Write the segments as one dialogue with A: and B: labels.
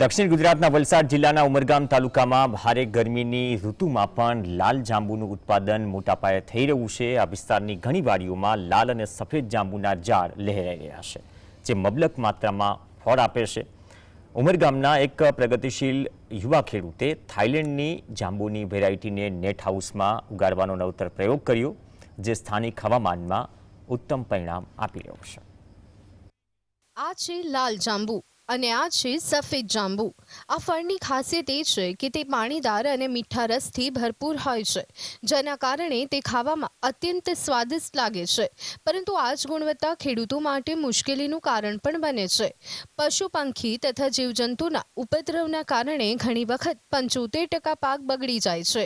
A: દક્ષિણ ગુજરાતના વલસાડ જિલ્લાના ઉમરગામ તાલુકામાં ભારે ગરમીની ઋતુમાં પણ લાલ જાંબુનું ઉત્પાદન મોટા પાયે થઈ રહ્યું છે. આ વિસ્તારની ઘણી વાડીઓમાં લાલ અને સફેદ જાંબુના ઝાડ લહેરાઈ રહ્યા છે, જે મબલક માત્રામાં ફળ આપે છે. ઉમરગામના એક પ્રગતિશીલ યુવા ખેડૂતે થાઇલેન્ડની જાંબુની વેરાયટીને નેટ હાઉસમાં ઉગાડવાનો નવતર પ્રયોગ કર્યો, જે સ્થાનિક હવામાનમાં ઉત્તમ પરિણામ આપી રહ્યો છે.
B: આ છે લાલ જાંબુ. અને આ છે સફેદ જાંબુ. આ ફળની ખાસિયત એ છે કે તે પાણીદાર અને મીઠા રસથી ભરપૂર હોય છે, જેના કારણે તે ખાવામાં અત્યંત સ્વાદિષ્ટ લાગે છે. પરંતુ આ જ ગુણવત્તા ખેડૂતો માટે મુશ્કેલીનું કારણ પણ બને છે. પશુ પંખી તથા જીવજંતુના ઉપદ્રવના કારણે ઘણી વખત પંચોતેર ટકા પાક બગડી જાય છે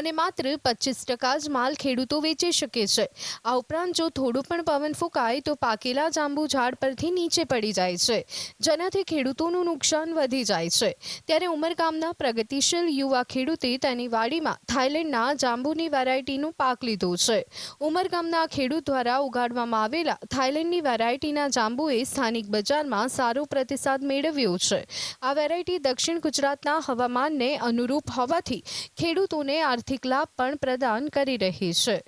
B: અને માત્ર પચીસ ટકા જ માલ ખેડૂતો વેચી શકે છે. આ ઉપરાંત જો થોડું પણ પવન ફૂંકાય તો પાકેલા જાંબુ ઝાડ પરથી નીચે પડી જાય છે, જેનાથી ખેડૂતોનું નુકસાન વધી જાય છે. ત્યારે ઉમરગામના પ્રગતિશીલ યુવા ખેડૂતે તેની વાડીમાં થાઇલેન્ડના જાંબુની વેરાયટીનું પાક લીધો છે. ઉમરગામના ખેડૂત દ્વારા ઉગાડવામાં આવેલા થાઇલેન્ડની વેરાયટીના જાંબુએ સ્થાનિક બજારમાં સારો પ્રતિસાદ મેળવ્યો છે. આ વેરાયટી દક્ષિણ ગુજરાતના હવામાનને અનુરૂપ હોવાથી ખેડૂતોને આર્થિક લાભ પણ પ્રદાન કરી રહી છે.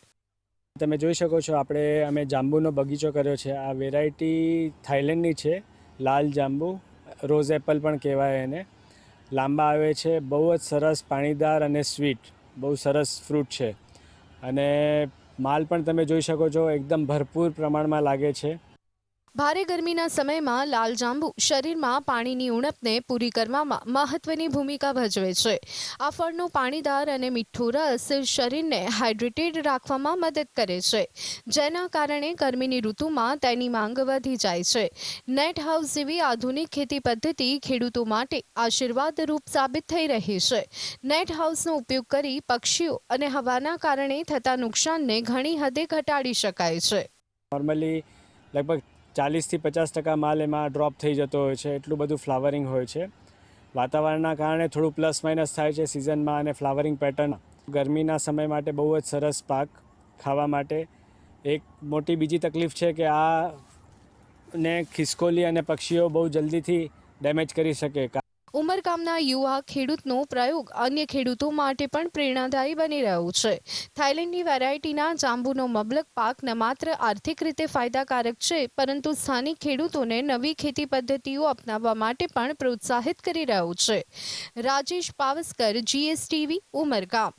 C: તમે જોઈ શકો છો, આપણે અમે જાંબુનો બગીચો કર્યો છે. આ વેરાયટી થાઇલેન્ડની છે, લાલ જાંબુ. રોઝ એપલ પણ કહેવાય એને. લાંબા આવે છે, બહુ જ સરસ પાણીદાર અને સ્વીટ. બહુ સરસ ફ્રૂટ છે. અને માલ પણ તમે જોઈ શકો છો, એકદમ ભરપૂર પ્રમાણમાં લાગે છે.
B: ભારે ગરમીના સમયમાં લાલ જાંબુ શરીરમાં પાણીની ઉણપને પૂરી કરવામાં મહત્વની ભૂમિકા ભજવે છે. આ ફળનો પાણીદાર અને મીઠો રસ શરીરને હાઇડ્રેટેડ રાખવામાં મદદ કરે છે. જેના કારણે ગરમીની ઋતુમાં તેની માંગ વધી જાય છે. નેટ હાઉસ જેવી આધુનિક ખેતી પદ્ધતિ ખેડૂતો માટે આશીર્વાદરૂપ સાબિત થઈ રહી છે. નેટ હાઉસનો ઉપયોગ કરી પક્ષીઓ અને હવાના કારણે થતા નુકસાનને ઘણી હદે ઘટાડી શકાય છે.
C: નોર્મલી લગભગ ચાલીસથી પચાસ ટકા માલ એમાં ડ્રોપ થઈ જતો હોય છે, એટલું બધું ફ્લાવરિંગ હોય છે. વાતાવરણના કારણે થોડું પ્લસ માઇનસ થાય છે સિઝનમાં અને ફ્લાવરિંગ પેટર્ન ગરમીના સમય માટે બહુ જ સરસ પાક ખાવા માટે. એક મોટી બીજી તકલીફ છે કે આ ને ખિસકોલી અને પક્ષીઓ બહુ જલ્દીથી ડેમેજ કરી શકે.
B: ઉમરગામના યુવા ખેડૂતનો પ્રયોગ અન્ય ખેડૂતો માટે પણ પ્રેરણાદાયી બની રહ્યો છે. થાઇલેન્ડની વેરાયટીના જાંબુનો મબલક પાક ન માત્ર આર્થિક રીતે ફાયદાકારક છે, પરંતુ સ્થાનિક ખેડૂતોને નવી ખેતી પદ્ધતિઓ અપનાવવા માટે પણ પ્રોત્સાહિત કરી રહ્યો છે. રાજેશ પાવસ્કર જીએસટીવી ઉમરગામ.